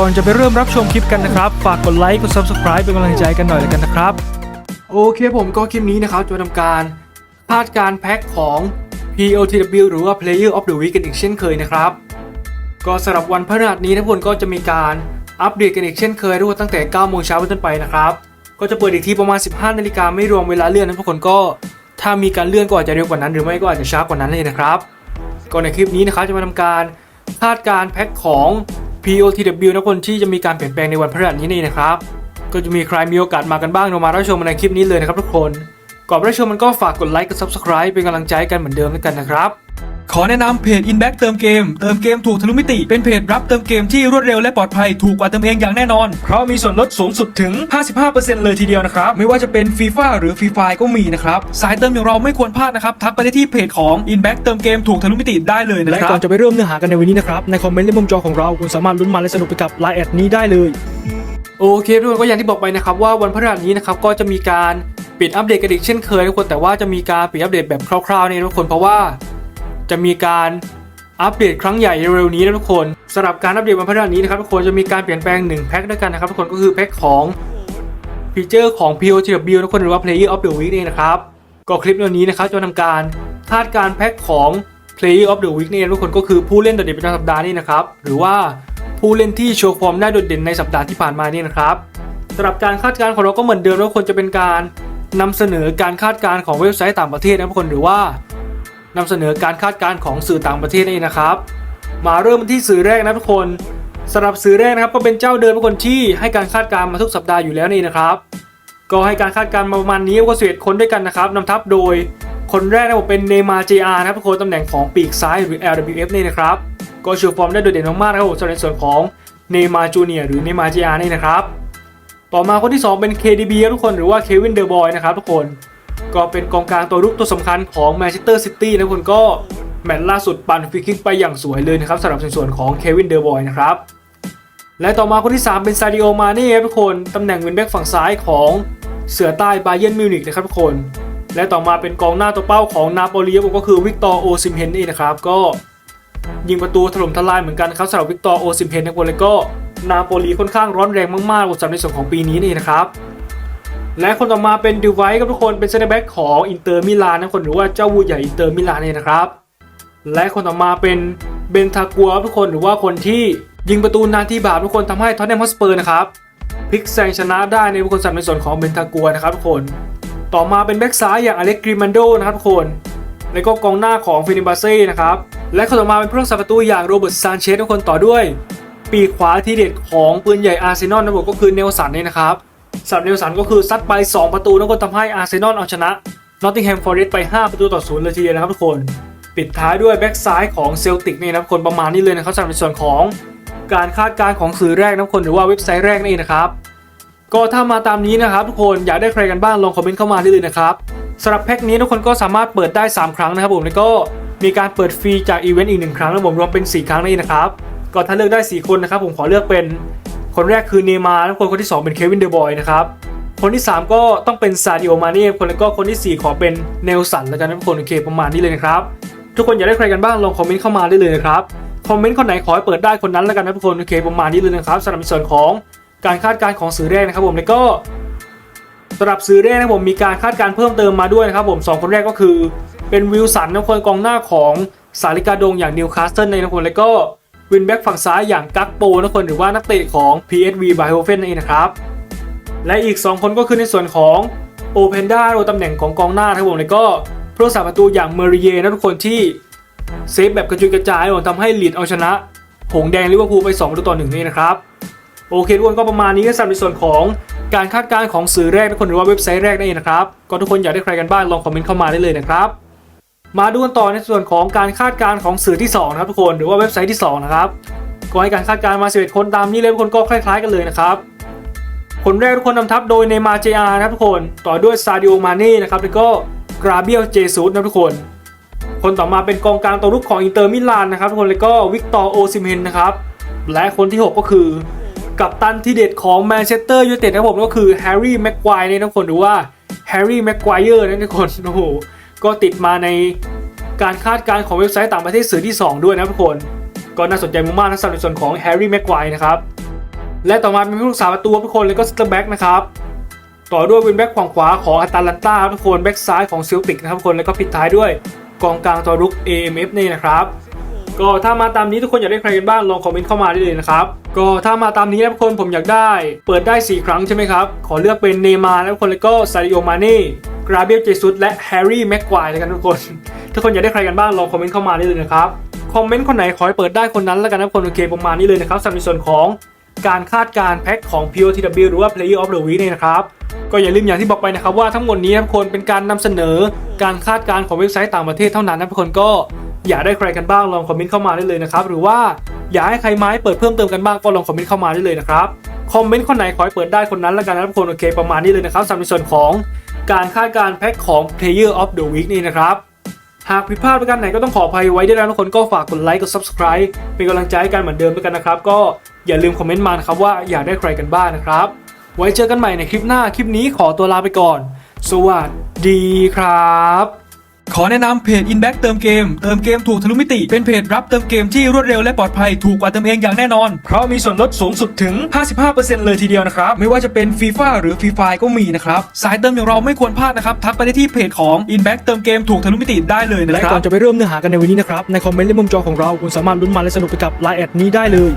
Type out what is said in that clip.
ก่อนจะไปเริ่มรับชมคลิปกันนะครับ ฝากกดไลค์กด subscribe เป็นกำลังใจกันหน่อยแล้วกันนะครับ โอเคผมก็คลิปนี้นะครับ จะทำการคาดการแพ็คของ POTW หรือว่า Player of the Week กันอีกเช่นเคยนะครับ ก็สำหรับวันพฤหัสนี้ทุกคนก็จะมีการอัปเดตกันอีกเช่นเคยทุกคนตั้งแต่9โมงเช้าเป็นต้นไปนะครับ ก็จะเปิดอีกทีประมาณ 15นาฬิกาไม่รวมเวลาเลื่อนนะทุกคนก็ถ้ามีการเลื่อนก็อาจจะเร็วกว่านั้น หรือไม่ก็อาจจะช้ากว่านั้นเลยนะครับ ก็ในคลิปนี้นะครับจะมาทำการคาดการแพ็คของ POTW นะคนที่จะมีการเปลี่ยนแปลงในวันพฤหัสนี้นี่นะครับ ก็จะมีใครมีโอกาสมากันบ้างเรามารับชมในคลิปนี้เลยนะครับทุกคน ก่อนรับชมมันก็ฝากกดไลค์กด subscribe เป็นกำลังใจกันเหมือนเดิมแล้วกันนะครับ ขอแนะนำเพจ Inback เติมเกม เติมเกมถูกทะลุมิติ เป็นเพจรับเติมเกมที่รวดเร็วและปลอดภัยถูกกว่าเติมเองอย่างแน่นอน เพราะมีส่วนลดสูงสุดถึง 55%เลยทีเดียวนะครับ ไม่ว่าจะเป็นฟีฟ่าหรือฟรีไฟก็มีนะครับ สายเติมอย่างเราไม่ควรพลาดนะครับ ทักไปได้ที่เพจของ Inback เติมเกมถูกทะลุมิติได้เลยนะครับ และก่อนจะไปเริ่มเนื้อหากันในวันนี้นะครับ ในคอมเมนต์และมุมจอของเราคุณสามารถลุ้นมาและสนุกไปกับไลน์แอดนี้ได้เลยโอเคทุกคนก็อย่างที่บอกไปนะครับว่าวันพฤหัสนี้นะครับก็จะมีการปิดอัปเดตกันอีกเช่นเคยทุกคนแต่ว่าจะมีการปิดอัปเดตแบบคร่าวๆนี่ทุกคนเพราะว่า จะมีการอัปเดตครั้งใหญ่เร็วนี้นะทุกคนสำหรับการอัปเดตวันพฤหัสนี้นะครับทุกคนจะมีการเปลี่ยนแปลง1แพ็คด้วยกันนะครับทุกคนก็คือแพ็คของฟีเจอร์ของ POTW ทุกคนหรือว่า Player of the Week นี่นะครับก็คลิปวันนี้นะครับจะทำการคาดการแพ็คของ Player of the Week นี่ทุกคนก็คือผู้เล่นโดดเด่นประจำสัปดาห์นี้นะครับหรือว่าผู้เล่นที่โชว์ฟอร์มได้โดดเด่นในสัปดาห์ที่ผ่านมานี่นะครับสำหรับการคาดการณ์ของเราก็เหมือนเดิมทุกคนจะเป็นการนำเสนอการคาดการณ์ของเว็บไซต์ต่างประเทศนะทุกคนหรือว่า นำเสนอการคาดการณ์ของสื่อต่างประเทศนี่นะครับ มาเริ่มที่สื่อแรกนะทุกคนสำหรับสื่อแรกนะครับก็เป็นเจ้าเดิมทุกคนที่ให้การคาดการณ์มาทุกสัปดาห์อยู่แล้วนี่นะครับก็ให้การคาดการณ์มาประมาณนี้ก็เสียคนด้วยกันนะครับนำทัพโดยคนแรกนะผมเป็นเนมาเจอาร์นะครับทุกคนตำแหน่งของปีกซ้ายหรือ LWF นี่นะครับก็โชว์ฟอร์มได้โดดเด่นมากๆนะครับผมสำหรับในส่วนของเนมาจูเนียหรือเนมาเจอาร์นี่นะครับต่อมาคนที่ 2 เป็น KDB ทุกคนหรือว่าเควินเดอร์บอยนะครับทุกคน ก็เป็นกองกลางตัวรุกตัวสำคัญของแมนเชสเตอร์ซิตี้นะคุณก็แมตช์ล่าสุดปั่นฟรีคิกไปอย่างสวยเลยนะครับสำหรับส่วนของเควินเดอร์บอยนะครับและต่อมาคนที่ 3 เป็นซาดิโอมาเน่ครับทุกคนตำแหน่งวินแบ็กฝั่งซ้ายของเสือใต้บาเยิร์นมิวนิกนะครับทุกคน และต่อมาเป็นกองหน้าตัวเป้าของนาโปลีผมก็คือวิกตอร์โอซิมเฮนนี่นะครับก็ยิงประตูถล่มทลายเหมือนกันครับสำหรับวิกตอร์โอซิมเฮนนะครับแล้วก็นาโปลีค่อนข้างร้อนแรงมากๆสำหรับในส่วนของปีนี้นี่นะครับ และคนต่อมาเป็นดิวไวท์ครับทุกคนเป็นเซนเตอร์แบ็กของอินเตอร์มิลานนะคนหรือว่าเจ้าวูใหญ่อินเตอร์มิลานเนี่ยนะครับ และคนต่อมาเป็นเบนทากัวกับทุกคนหรือว่าคนที่ยิงประตูนาทีบาปทุกคนทำให้ท็อตแนมฮอสเปอร์นะครับพลิกแซงชนะได้ในบุคคลสัมในส่วนของเบนทากัวนะครับทุกคน ต่อมาเป็นแบ็กซ้ายอย่างอเล็กกริมันโดนะครับทุกคนแล้วก็กองหน้าของฟินิบาเซ่นะครับและคนต่อมาเป็นผู้รักษาประตูอย่างโรเบิร์ตซานเชสทุกคนต่อด้วย ปีกขวาที่เด็ดของปืนใหญ่อาร์เซนอลนะผมก็คือเนลสันนี่นะครับ สำหรับเนลสันก็คือซัดไป 2 ประตูแล้วก็ทำให้อาร์เซนอลเอาชนะนอตติงแฮมฟอร์เรสต์ไป 5 ประตูต่อศูนย์เลยทีเดียวนะครับทุกคน ปิดท้ายด้วยแบ็กซ้ายของเซลติกนี่นะครับคนประมาณนี้เลยนะครับสำหรับในส่วนของการคาดการณ์ของสื่อแรกนะคนหรือว่าเว็บไซต์แรกนั่นเองนะครับก็ถ้ามาตามนี้นะครับทุกคนอยากได้ใครกันบ้างลองคอมเมนต์เข้ามาได้เลยนะครับสำหรับแพ็คนี้ทุกคนก็สามารถเปิดได้ 3 ครั้งนะครับผมแล้วก็มีการเปิดฟรีจากอีเวนต์อีกหนึ่งครั้งนะผมรวมเป็น 4 ครั้งนั่นเองนะครับก็ถ้าเลือกได้ 4 คนนะครับผมขอเลือกเป็น คนแรกคือเนย์มาร์แล้วคนคนที่ 2 เป็นเควินเดอบอยนะครับ คนที่ 3 ก็ต้องเป็นซาดิโอมาเน่คนแล้วก็คนที่ 4 ขอเป็นเนลสันแล้วกันนะทุกคนโอเคประมาณนี้เลยนะครับ ทุกคนอยากได้ใครกันบ้างลองคอมเมนต์เข้ามาได้เลยนะครับคอมเมนต์คนไหนขอให้เปิดได้คนนั้นแล้วกันนะทุกคนโอเคประมาณนี้เลยนะครับสำหรับส่วนของการคาดการณ์ของสื่อแรกนะครับผมแล้วก็สำหรับสื่อแรกนะผมมีการคาดการณ์เพิ่มเติมมาด้วยนะครับผมสองคนแรกก็คือเป็นวิลสันนะคนกองหน้าของสาริกาดงอย่างนิวคาสเซิลในนะคนแล้วก็ วินแบ็กฝั่งซ้ายอย่างกักโปนะคนหรือว่านักเตะของ PSV b i h o f e n นั่นเองนะครับและอีก 2 คนก็คือในส่วนของโอเพนด้าโดยตำแหน่งของกองหน้าครับผมแล้วก็ผู้รักษาประตูอย่างเมริเยนะทุกคนที่เซฟแบบกระจุยกระจายผมทำให้ลีดเอาชนะหงแดงลิเวอร์พูลไป2ประตูต่อหนึ่งนี่นะครับ โอเคทุกคนก็ประมาณนี้ก็สำหรับในส่วนของการคาดการณ์ของสื่อแรกทุกคนหรือว่าเว็บไซต์แรกนั่นเองนะครับ ก็ทุกคนอยากได้ใครกันบ้างลองคอมเมนต์เข้ามาได้เลยนะครับ มาดูกันต่อในส่วนของการคาดการณ์ของสื่อที่2นะครับทุกคนหรือว่าเว็บไซต์ที่ 2 นะครับก็ให้การคาดการณ์มา11คนตามนี้เลยทุกคนก็คล้าย ๆ กันเลยนะครับคนแรกทุกคนนำทัพโดยเนมาเจอาร์นะครับทุกคนต่อด้วยซาดิโอมาเน่นะครับแล้วก็กราเบียลเจซูสนะทุกคน คนต่อมาเป็นกองกลางตัวรุกของอินเตอร์มิลานนะครับทุกคนแล้วก็วิกตอร์โอซิเมนนะครับและคนที่ 6 ก็คือกัปตันที่เด็ดของแมนเชสเตอร์ยูไนเต็ดนะครับผมก็คือแฮร์รี่แม็กควายนี่ทุกคนหรือว่าแฮร์รี่แม็กควายเออร์นั่นทุกคนโอ้โห ก็ติดมาในการคาดการณ์ของเว็บไซต์ต่างประเทศสื่อที่ 2 ด้วยนะทุกคน ก็น่าสนใจมากๆนะสำหรับส่วนของแฮร์รี่แม็กควายนะครับ และต่อมาเป็นผู้รักษาประตูทุกคนแล้วก็สเตอร์แบ็กนะครับ ต่อด้วยวินแบ็กขวางขวาของอัตแลนตาทุกคนแบ็กซ้ายของซิลติกนะครับทุกคนแล้วก็ปิดท้ายด้วยกองกลางตัวรุก AMF นี่นะครับ ก็ถ้ามาตามนี้ทุกคนอยากได้ใครกันบ้างลองคอมเมนต์เข้ามาได้เลยนะครับก็ถ้ามาตามนี้นะทุกคนผมอยากได้ เปิดได้ 4 ครั้งใช่ไหมครับ ขอเลือกเป็นเนมาร์นะทุกคนแล้วก็ซาริโอมาเน่กราเบียลเจซุสและแฮร์รี่แม็กควายแล้วกันทุกคน ทุกคนอยากได้ใครกันบ้างลองคอมเมนต์เข้ามาได้เลยนะครับคอมเมนต์คนไหนขอให้เปิดได้คนนั้นแล้วกันนะทุกคนโอเคประมาณนี้เลยนะครับสำหรับในส่วนของการคาดการแพ็คของ POTW หรือว่า Player of the Week เนี่ยนะครับ ก็อย่าลืมอย่างที่บอกไปนะครับว่าทั้งหมดนี้ทุกคนเป็นการนำเสนอการคาดการของเว็บไซต์ต่างประเทศเท่านั้นนะทุกคนก็ อยากได้ใครกันบ้างลองคอมเมนต์เข้ามาได้เลยนะครับหรือว่าอยากให้ใครไม้เปิดเพิ่มเติมกันบ้างก็ลองคอมเมนต์เข้ามาได้เลยนะครับคอมเมนต์คนไหนขอให้เปิดได้คนนั้นล้วกันนะทุกคนโอเคประมาณนี้เลยนะครับสำหรับในส่วนของการคาดการแพ็คของ Player of the Week นี่นะครับหากผิดพลาดประการไหนก็ต้องขออภัยไว้ด้วยนะทุกคนก็ฝากกดไลค์กด subscribe เป็นกำลังใจให้กันเหมือนเดิมด้วยกันนะครับ ก็อย่าลืมคอมเมนต์มานะครับว่าอยากได้ใครกันบ้างนะครับ ไว้เจอกันใหม่ในคลิปหน้าคลิปนี้ขอตัวลาไปก่อน สวัสดีครับ ขอแนะนำเพจ Inback เติมเกม เติมเกมถูกทะลุมิติ เป็นเพจรับเติมเกมที่รวดเร็วและปลอดภัยถูกกว่าเติมเองอย่างแน่นอน เพราะมีส่วนลดสูงสุดถึง 55%เลยทีเดียวนะครับ ไม่ว่าจะเป็นฟีฟ่าหรือฟรีไฟก็มีนะครับ สายเติมอย่างเราไม่ควรพลาดนะครับ ทักไปได้ที่เพจของ Inback เติมเกมถูกทะลุมิติได้เลยนะครับและก่อนจะไปเริ่มเนื้อหากันในวันนี้นะครับในคอมเมนต์และมุมจอของเราคุณสามารถลุ้นมันและสนุกไปกับไลน์แอดนี้ได้เลย